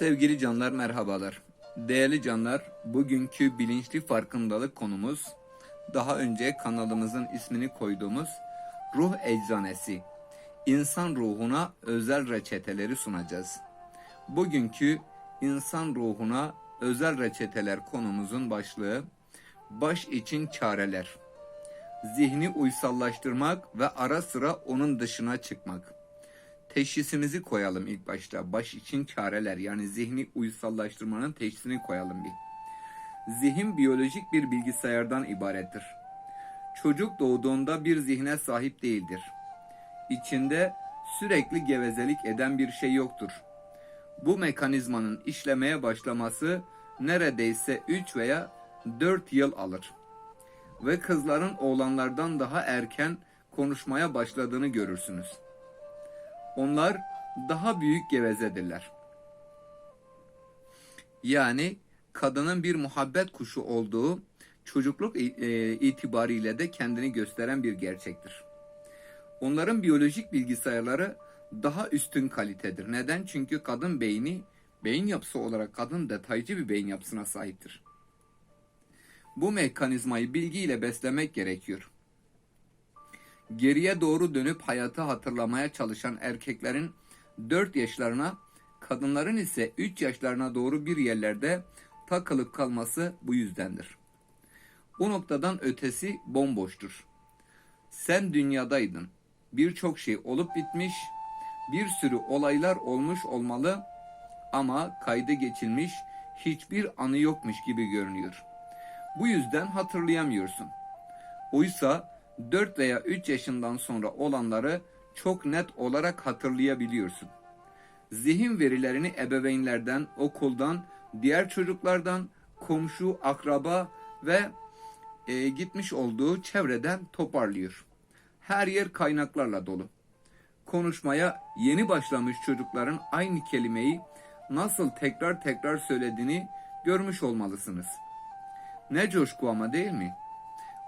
Sevgili canlar merhabalar. Değerli canlar, bugünkü bilinçli farkındalık konumuz daha önce kanalımızın ismini koyduğumuz Ruh Eczanesi. İnsan ruhuna özel reçeteleri sunacağız. Bugünkü insan ruhuna özel reçeteler konumuzun başlığı baş için çareler. Zihni uysallaştırmak ve ara sıra onun dışına çıkmak teşhisimizi koyalım ilk başta. Baş için çareler yani zihni uysallaştırmanın teşhisini koyalım bir. Zihin biyolojik bir bilgisayardan ibarettir. Çocuk doğduğunda bir zihne sahip değildir. İçinde sürekli gevezelik eden bir şey yoktur. Bu mekanizmanın işlemeye başlaması neredeyse 3 veya 4 yıl alır. Ve kızların oğlanlardan daha erken konuşmaya başladığını görürsünüz. Onlar daha büyük gevezedirler. Yani kadının bir muhabbet kuşu olduğu çocukluk e, itibariyle de kendini gösteren bir gerçektir. Onların biyolojik bilgisayarları daha üstün kalitedir. Neden? Çünkü kadın beyni beyin yapısı olarak kadın detaycı bir beyin yapısına sahiptir. Bu mekanizmayı bilgiyle beslemek gerekiyor geriye doğru dönüp hayatı hatırlamaya çalışan erkeklerin 4 yaşlarına, kadınların ise 3 yaşlarına doğru bir yerlerde takılıp kalması bu yüzdendir. Bu noktadan ötesi bomboştur. Sen dünyadaydın. Birçok şey olup bitmiş, bir sürü olaylar olmuş olmalı ama kaydı geçilmiş hiçbir anı yokmuş gibi görünüyor. Bu yüzden hatırlayamıyorsun. Oysa 4 veya 3 yaşından sonra olanları çok net olarak hatırlayabiliyorsun. Zihin verilerini ebeveynlerden, okuldan, diğer çocuklardan, komşu, akraba ve e, gitmiş olduğu çevreden toparlıyor. Her yer kaynaklarla dolu. Konuşmaya yeni başlamış çocukların aynı kelimeyi nasıl tekrar tekrar söylediğini görmüş olmalısınız. Ne coşku ama değil mi?''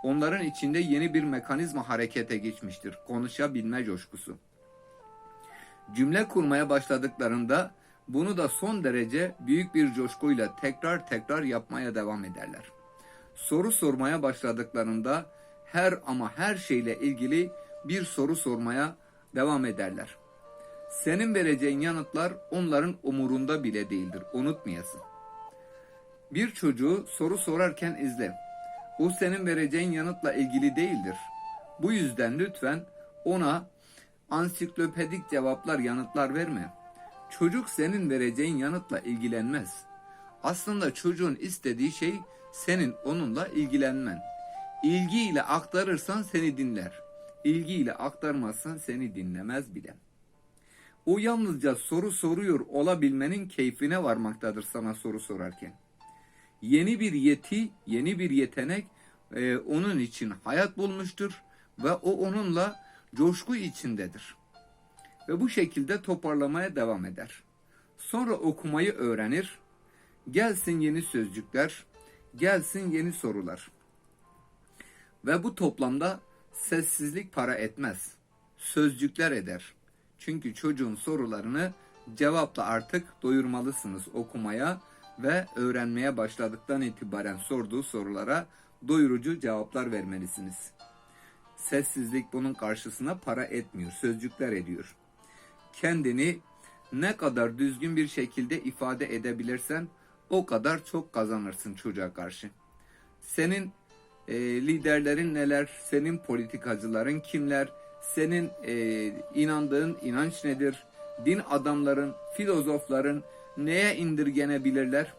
Onların içinde yeni bir mekanizma harekete geçmiştir. Konuşabilme coşkusu. Cümle kurmaya başladıklarında bunu da son derece büyük bir coşkuyla tekrar tekrar yapmaya devam ederler. Soru sormaya başladıklarında her ama her şeyle ilgili bir soru sormaya devam ederler. Senin vereceğin yanıtlar onların umurunda bile değildir. Unutmayasın. Bir çocuğu soru sorarken izle. O senin vereceğin yanıtla ilgili değildir. Bu yüzden lütfen ona ansiklopedik cevaplar, yanıtlar verme. Çocuk senin vereceğin yanıtla ilgilenmez. Aslında çocuğun istediği şey senin onunla ilgilenmen. İlgiyle aktarırsan seni dinler. İlgiyle aktarmazsan seni dinlemez bile. O yalnızca soru soruyor olabilmenin keyfine varmaktadır sana soru sorarken yeni bir yeti, yeni bir yetenek e, onun için hayat bulmuştur ve o onunla coşku içindedir. Ve bu şekilde toparlamaya devam eder. Sonra okumayı öğrenir. Gelsin yeni sözcükler, gelsin yeni sorular. Ve bu toplamda sessizlik para etmez. Sözcükler eder. Çünkü çocuğun sorularını cevapla artık doyurmalısınız okumaya ve öğrenmeye başladıktan itibaren sorduğu sorulara doyurucu cevaplar vermelisiniz. Sessizlik bunun karşısına para etmiyor, sözcükler ediyor. Kendini ne kadar düzgün bir şekilde ifade edebilirsen o kadar çok kazanırsın çocuğa karşı. Senin e, liderlerin neler, senin politikacıların kimler, senin e, inandığın inanç nedir, din adamların, filozofların, neye indirgenebilirler?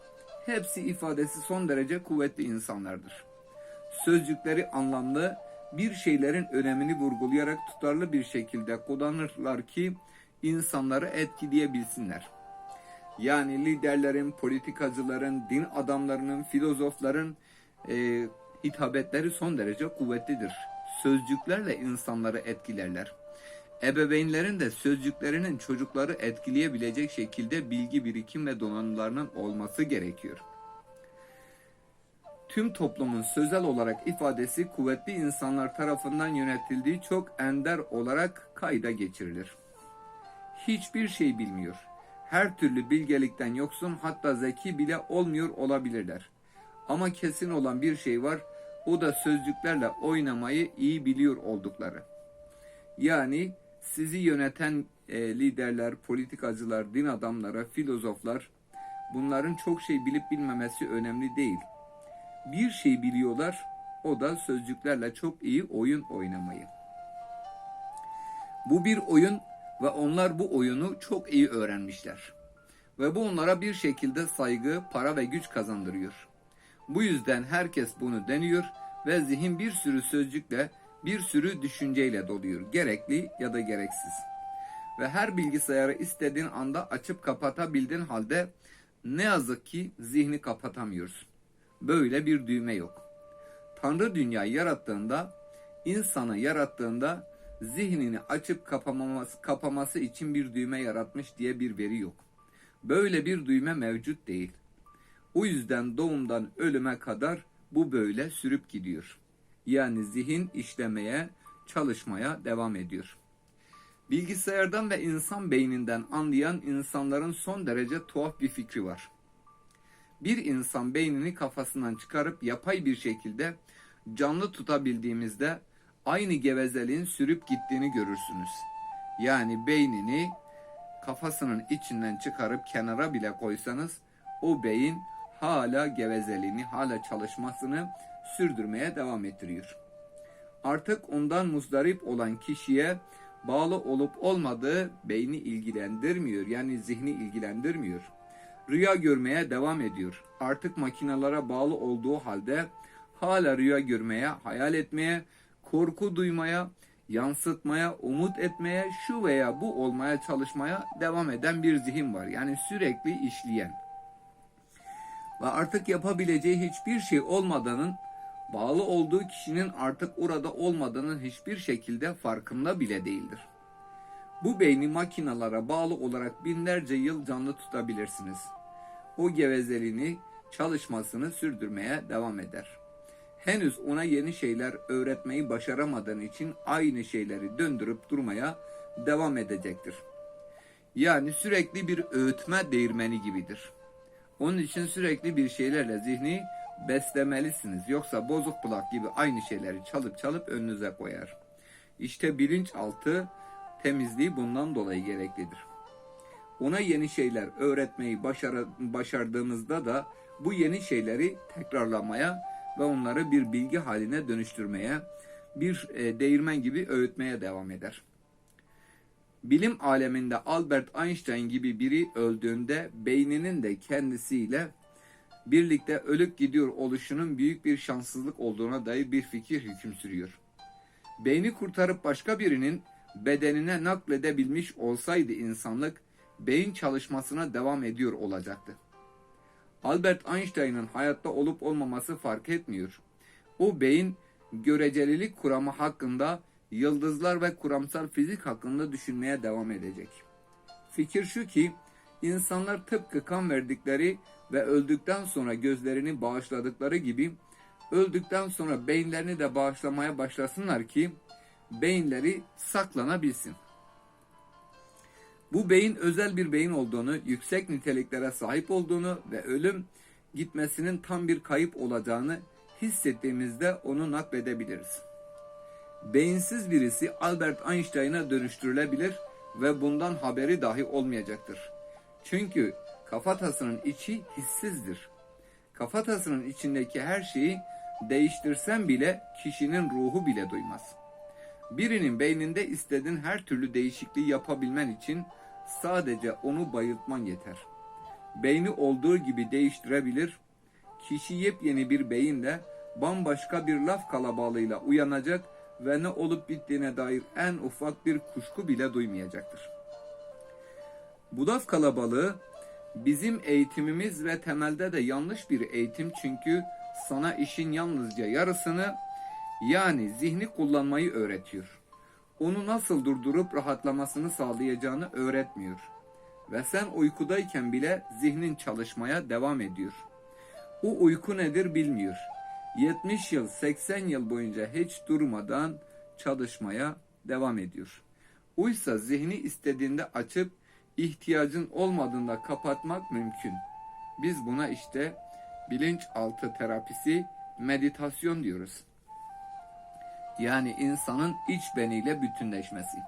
Hepsi ifadesi son derece kuvvetli insanlardır. Sözcükleri anlamlı, bir şeylerin önemini vurgulayarak tutarlı bir şekilde kullanırlar ki insanları etkileyebilsinler. Yani liderlerin, politikacıların, din adamlarının, filozofların e, hitabetleri son derece kuvvetlidir. Sözcüklerle insanları etkilerler ebeveynlerin de sözcüklerinin çocukları etkileyebilecek şekilde bilgi birikim ve donanımlarının olması gerekiyor. Tüm toplumun sözel olarak ifadesi kuvvetli insanlar tarafından yönetildiği çok ender olarak kayda geçirilir. Hiçbir şey bilmiyor. her türlü bilgelikten yoksun hatta zeki bile olmuyor olabilirler. Ama kesin olan bir şey var, o da sözcüklerle oynamayı iyi biliyor oldukları. Yani sizi yöneten e, liderler, politikacılar, din adamları, filozoflar bunların çok şey bilip bilmemesi önemli değil. Bir şey biliyorlar, o da sözcüklerle çok iyi oyun oynamayı. Bu bir oyun ve onlar bu oyunu çok iyi öğrenmişler. Ve bu onlara bir şekilde saygı, para ve güç kazandırıyor. Bu yüzden herkes bunu deniyor ve zihin bir sürü sözcükle, bir sürü düşünceyle doluyor. Gerekli ya da gereksiz. Ve her bilgisayarı istediğin anda açıp kapatabildiğin halde ne yazık ki zihni kapatamıyorsun. Böyle bir düğme yok. Tanrı dünyayı yarattığında, insanı yarattığında zihnini açıp kapamaması, kapaması için bir düğme yaratmış diye bir veri yok. Böyle bir düğme mevcut değil. O yüzden doğumdan ölüme kadar bu böyle sürüp gidiyor. Yani zihin işlemeye, çalışmaya devam ediyor. Bilgisayardan ve insan beyninden anlayan insanların son derece tuhaf bir fikri var. Bir insan beynini kafasından çıkarıp yapay bir şekilde canlı tutabildiğimizde aynı gevezeliğin sürüp gittiğini görürsünüz. Yani beynini kafasının içinden çıkarıp kenara bile koysanız o beyin hala gevezeliğini, hala çalışmasını sürdürmeye devam ettiriyor. Artık ondan muzdarip olan kişiye bağlı olup olmadığı beyni ilgilendirmiyor. Yani zihni ilgilendirmiyor. Rüya görmeye devam ediyor. Artık makinalara bağlı olduğu halde hala rüya görmeye, hayal etmeye, korku duymaya, yansıtmaya, umut etmeye, şu veya bu olmaya çalışmaya devam eden bir zihin var. Yani sürekli işleyen. Ve artık yapabileceği hiçbir şey olmadığının, bağlı olduğu kişinin artık orada olmadığının hiçbir şekilde farkında bile değildir. Bu beyni makinalara bağlı olarak binlerce yıl canlı tutabilirsiniz. O gevezeliğini, çalışmasını sürdürmeye devam eder. Henüz ona yeni şeyler öğretmeyi başaramadığın için aynı şeyleri döndürüp durmaya devam edecektir. Yani sürekli bir öğütme değirmeni gibidir. Onun için sürekli bir şeylerle zihni beslemelisiniz. Yoksa bozuk kulak gibi aynı şeyleri çalıp çalıp önünüze koyar. İşte bilinçaltı temizliği bundan dolayı gereklidir. Ona yeni şeyler öğretmeyi başara, başardığımızda da bu yeni şeyleri tekrarlamaya ve onları bir bilgi haline dönüştürmeye, bir e, değirmen gibi öğütmeye devam eder. Bilim aleminde Albert Einstein gibi biri öldüğünde beyninin de kendisiyle birlikte ölüp gidiyor oluşunun büyük bir şanssızlık olduğuna dair bir fikir hüküm sürüyor. Beyni kurtarıp başka birinin bedenine nakledebilmiş olsaydı insanlık beyin çalışmasına devam ediyor olacaktı. Albert Einstein'ın hayatta olup olmaması fark etmiyor. O beyin görecelilik kuramı hakkında, yıldızlar ve kuramsal fizik hakkında düşünmeye devam edecek. Fikir şu ki, insanlar tıpkı kan verdikleri ve öldükten sonra gözlerini bağışladıkları gibi, öldükten sonra beyinlerini de bağışlamaya başlasınlar ki, beyinleri saklanabilsin. Bu beyin özel bir beyin olduğunu, yüksek niteliklere sahip olduğunu ve ölüm gitmesinin tam bir kayıp olacağını hissettiğimizde onu nakledebiliriz. Beyinsiz birisi Albert Einstein'a dönüştürülebilir ve bundan haberi dahi olmayacaktır. Çünkü kafatasının içi hissizdir. Kafatasının içindeki her şeyi değiştirsen bile kişinin ruhu bile duymaz. Birinin beyninde istediğin her türlü değişikliği yapabilmen için sadece onu bayıltman yeter. Beyni olduğu gibi değiştirebilir, kişi yepyeni bir beyinle bambaşka bir laf kalabalığıyla uyanacak ve ne olup bittiğine dair en ufak bir kuşku bile duymayacaktır. Bu laf kalabalığı bizim eğitimimiz ve temelde de yanlış bir eğitim çünkü sana işin yalnızca yarısını yani zihni kullanmayı öğretiyor. Onu nasıl durdurup rahatlamasını sağlayacağını öğretmiyor. Ve sen uykudayken bile zihnin çalışmaya devam ediyor. O uyku nedir bilmiyor. 70 yıl, 80 yıl boyunca hiç durmadan çalışmaya devam ediyor. Oysa zihni istediğinde açıp ihtiyacın olmadığında kapatmak mümkün. Biz buna işte bilinçaltı terapisi, meditasyon diyoruz. Yani insanın iç beniyle bütünleşmesi.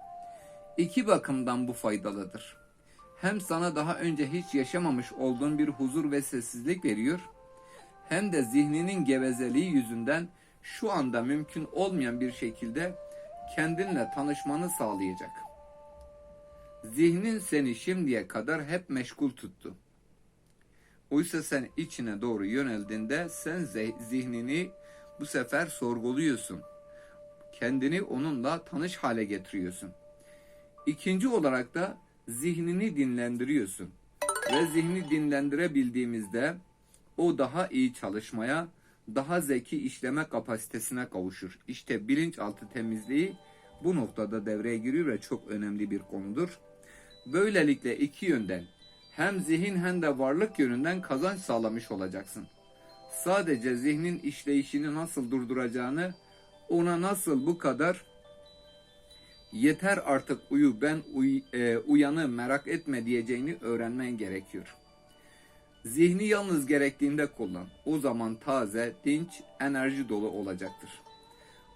İki bakımdan bu faydalıdır. Hem sana daha önce hiç yaşamamış olduğun bir huzur ve sessizlik veriyor, hem de zihninin gevezeliği yüzünden şu anda mümkün olmayan bir şekilde kendinle tanışmanı sağlayacak. Zihnin seni şimdiye kadar hep meşgul tuttu. Oysa sen içine doğru yöneldiğinde sen zihnini bu sefer sorguluyorsun. Kendini onunla tanış hale getiriyorsun. İkinci olarak da zihnini dinlendiriyorsun. Ve zihni dinlendirebildiğimizde o daha iyi çalışmaya, daha zeki işleme kapasitesine kavuşur. İşte bilinçaltı temizliği bu noktada devreye giriyor ve çok önemli bir konudur. Böylelikle iki yönden hem zihin hem de varlık yönünden kazanç sağlamış olacaksın. Sadece zihnin işleyişini nasıl durduracağını, ona nasıl bu kadar yeter artık uyu ben uy, e, uyanı merak etme diyeceğini öğrenmen gerekiyor. Zihni yalnız gerektiğinde kullan. O zaman taze, dinç, enerji dolu olacaktır.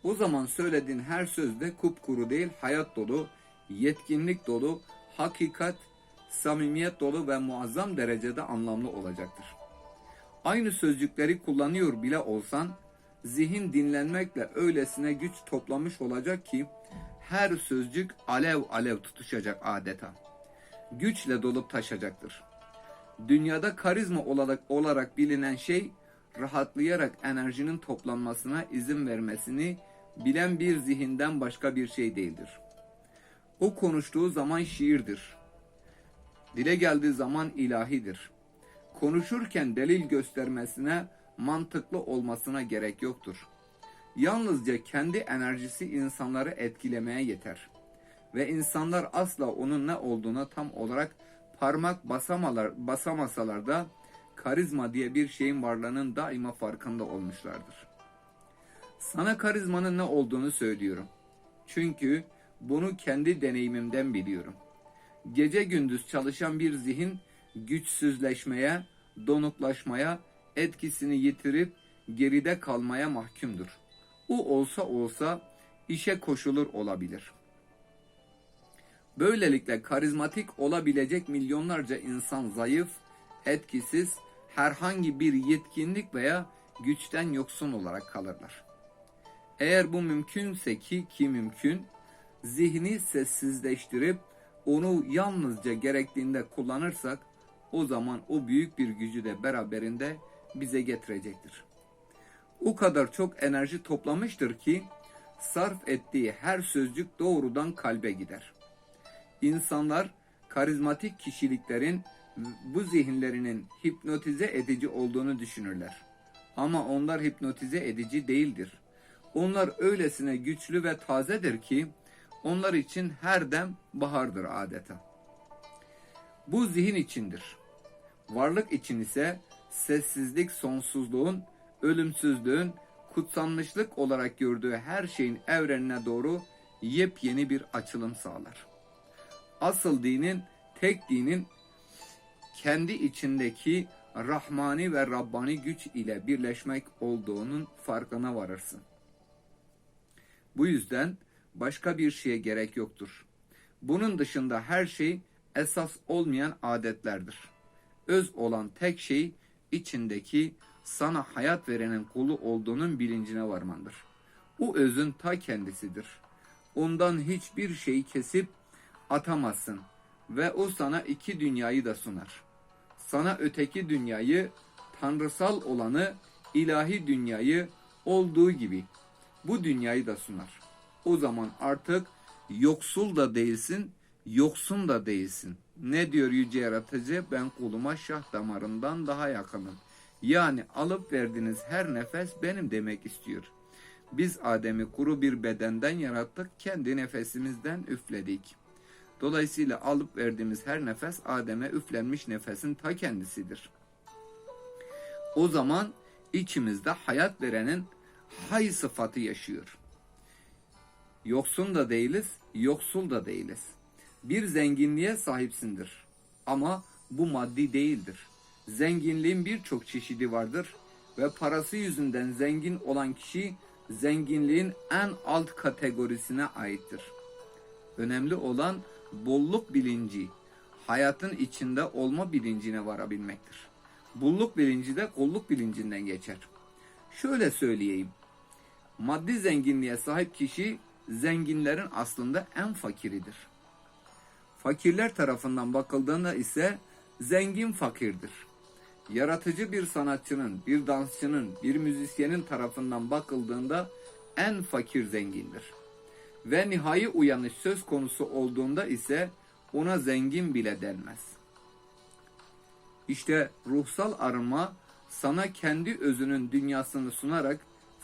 O zaman söylediğin her sözde kupkuru değil, hayat dolu, yetkinlik dolu, hakikat, samimiyet dolu ve muazzam derecede anlamlı olacaktır. Aynı sözcükleri kullanıyor bile olsan, zihin dinlenmekle öylesine güç toplamış olacak ki, her sözcük alev alev tutuşacak adeta. Güçle dolup taşacaktır. Dünyada karizma olarak, olarak bilinen şey rahatlayarak enerjinin toplanmasına izin vermesini bilen bir zihinden başka bir şey değildir. O konuştuğu zaman şiirdir. Dile geldiği zaman ilahidir. Konuşurken delil göstermesine, mantıklı olmasına gerek yoktur. Yalnızca kendi enerjisi insanları etkilemeye yeter. Ve insanlar asla onun ne olduğuna tam olarak parmak basamalar, basamasalar da karizma diye bir şeyin varlığının daima farkında olmuşlardır. Sana karizmanın ne olduğunu söylüyorum. Çünkü bunu kendi deneyimimden biliyorum. Gece gündüz çalışan bir zihin güçsüzleşmeye, donuklaşmaya, etkisini yitirip geride kalmaya mahkumdur. O olsa olsa işe koşulur olabilir. Böylelikle karizmatik olabilecek milyonlarca insan zayıf, etkisiz, herhangi bir yetkinlik veya güçten yoksun olarak kalırlar. Eğer bu mümkünse ki ki mümkün, zihni sessizleştirip onu yalnızca gerektiğinde kullanırsak o zaman o büyük bir gücü de beraberinde bize getirecektir. O kadar çok enerji toplamıştır ki sarf ettiği her sözcük doğrudan kalbe gider. İnsanlar karizmatik kişiliklerin bu zihinlerinin hipnotize edici olduğunu düşünürler. Ama onlar hipnotize edici değildir. Onlar öylesine güçlü ve tazedir ki onlar için her dem bahardır adeta. Bu zihin içindir. Varlık için ise sessizlik sonsuzluğun, ölümsüzlüğün, kutsanmışlık olarak gördüğü her şeyin evrenine doğru yepyeni bir açılım sağlar. Asıl dinin, tek dinin kendi içindeki Rahmani ve Rabbani güç ile birleşmek olduğunun farkına varırsın. Bu yüzden başka bir şeye gerek yoktur. Bunun dışında her şey esas olmayan adetlerdir. Öz olan tek şey içindeki sana hayat verenin kulu olduğunun bilincine varmandır. O özün ta kendisidir. Ondan hiçbir şeyi kesip atamazsın ve o sana iki dünyayı da sunar. Sana öteki dünyayı, tanrısal olanı, ilahi dünyayı olduğu gibi bu dünyayı da sunar. O zaman artık yoksul da değilsin, yoksun da değilsin. Ne diyor yüce yaratıcı? Ben kuluma şah damarından daha yakınım. Yani alıp verdiğiniz her nefes benim demek istiyor. Biz Adem'i kuru bir bedenden yarattık, kendi nefesimizden üfledik. Dolayısıyla alıp verdiğimiz her nefes Adem'e üflenmiş nefesin ta kendisidir. O zaman içimizde hayat verenin hay sıfatı yaşıyor. Yoksun da değiliz, yoksul da değiliz. bir zenginliğe sahipsindir. Ama bu maddi değildir. Zenginliğin birçok çeşidi vardır ve parası yüzünden zengin olan kişi zenginliğin en alt kategorisine aittir. Önemli olan bolluk bilinci, hayatın içinde olma bilincine varabilmektir. Bolluk bilinci de kolluk bilincinden geçer. Şöyle söyleyeyim. Maddi zenginliğe sahip kişi zenginlerin aslında en fakiridir. Fakirler tarafından bakıldığında ise zengin fakirdir. Yaratıcı bir sanatçının, bir dansçının, bir müzisyenin tarafından bakıldığında en fakir zengindir. Ve nihai uyanış söz konusu olduğunda ise ona zengin bile denmez. İşte ruhsal arınma sana kendi özünün dünyasını sunarak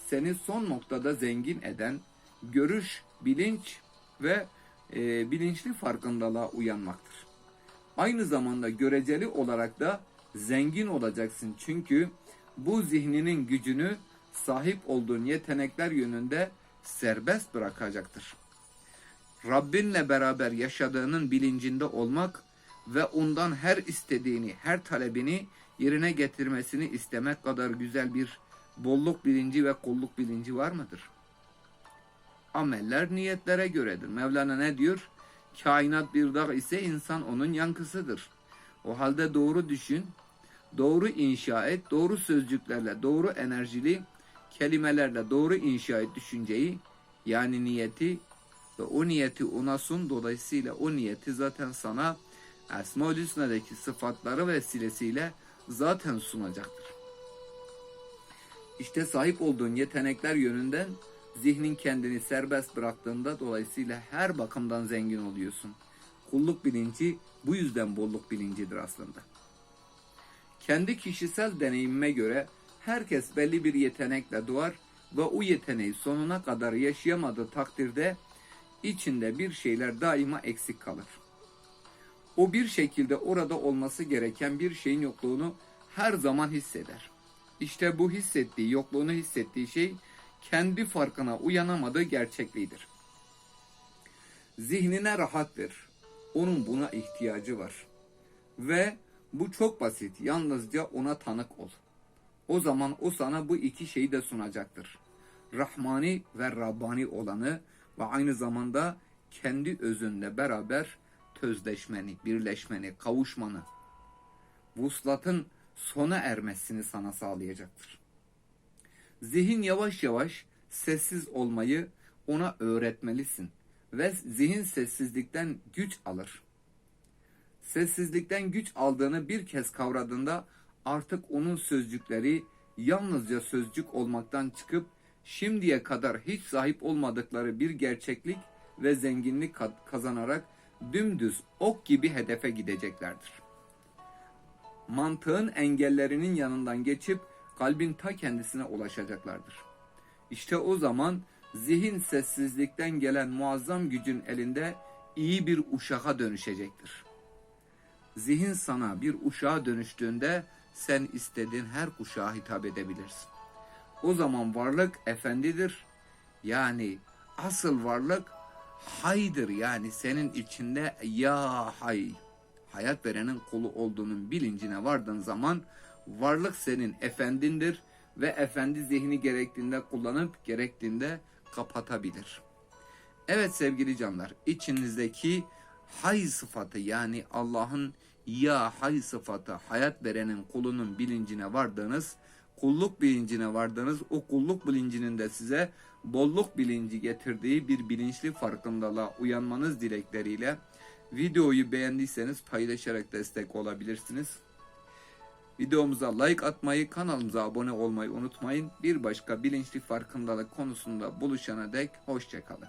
seni son noktada zengin eden görüş, bilinç ve e, bilinçli farkındalığa uyanmaktır. Aynı zamanda göreceli olarak da zengin olacaksın çünkü bu zihninin gücünü sahip olduğun yetenekler yönünde serbest bırakacaktır. Rabbinle beraber yaşadığının bilincinde olmak ve ondan her istediğini, her talebini yerine getirmesini istemek kadar güzel bir bolluk bilinci ve kulluk bilinci var mıdır? Ameller niyetlere göredir. Mevlana ne diyor? Kainat bir dağ ise insan onun yankısıdır. O halde doğru düşün, doğru inşa et, doğru sözcüklerle, doğru enerjili kelimelerle doğru inşa et düşünceyi, yani niyeti ve o niyeti ona sun. Dolayısıyla o niyeti zaten sana Esma-ül Hüsna'daki sıfatları vesilesiyle zaten sunacaktır. İşte sahip olduğun yetenekler yönünden zihnin kendini serbest bıraktığında dolayısıyla her bakımdan zengin oluyorsun. Kulluk bilinci bu yüzden bolluk bilincidir aslında. Kendi kişisel deneyimime göre herkes belli bir yetenekle doğar ve o yeteneği sonuna kadar yaşayamadığı takdirde içinde bir şeyler daima eksik kalır. O bir şekilde orada olması gereken bir şeyin yokluğunu her zaman hisseder. İşte bu hissettiği, yokluğunu hissettiği şey kendi farkına uyanamadığı gerçekliğidir. Zihnine rahat ver. Onun buna ihtiyacı var. Ve bu çok basit. Yalnızca ona tanık ol. O zaman o sana bu iki şeyi de sunacaktır. Rahmani ve Rabbani olanı ve aynı zamanda kendi özünle beraber tözleşmeni, birleşmeni, kavuşmanı, vuslatın sona ermesini sana sağlayacaktır. Zihin yavaş yavaş sessiz olmayı ona öğretmelisin ve zihin sessizlikten güç alır. Sessizlikten güç aldığını bir kez kavradığında artık onun sözcükleri yalnızca sözcük olmaktan çıkıp şimdiye kadar hiç sahip olmadıkları bir gerçeklik ve zenginlik kazanarak dümdüz ok gibi hedefe gideceklerdir. Mantığın engellerinin yanından geçip kalbin ta kendisine ulaşacaklardır. İşte o zaman zihin sessizlikten gelen muazzam gücün elinde iyi bir uşağa dönüşecektir. Zihin sana bir uşağa dönüştüğünde sen istediğin her kuşağa hitap edebilirsin. O zaman varlık efendidir. Yani asıl varlık haydır yani senin içinde ya hay hayat verenin kulu olduğunun bilincine vardığın zaman varlık senin efendindir ve efendi zihni gerektiğinde kullanıp gerektiğinde kapatabilir. Evet sevgili canlar içinizdeki hay sıfatı yani Allah'ın ya hay sıfatı hayat verenin kulunun bilincine vardığınız kulluk bilincine vardığınız o kulluk bilincinin de size bolluk bilinci getirdiği bir bilinçli farkındalığa uyanmanız dilekleriyle videoyu beğendiyseniz paylaşarak destek olabilirsiniz. Videomuza like atmayı, kanalımıza abone olmayı unutmayın. Bir başka bilinçli farkındalık konusunda buluşana dek hoşçakalın.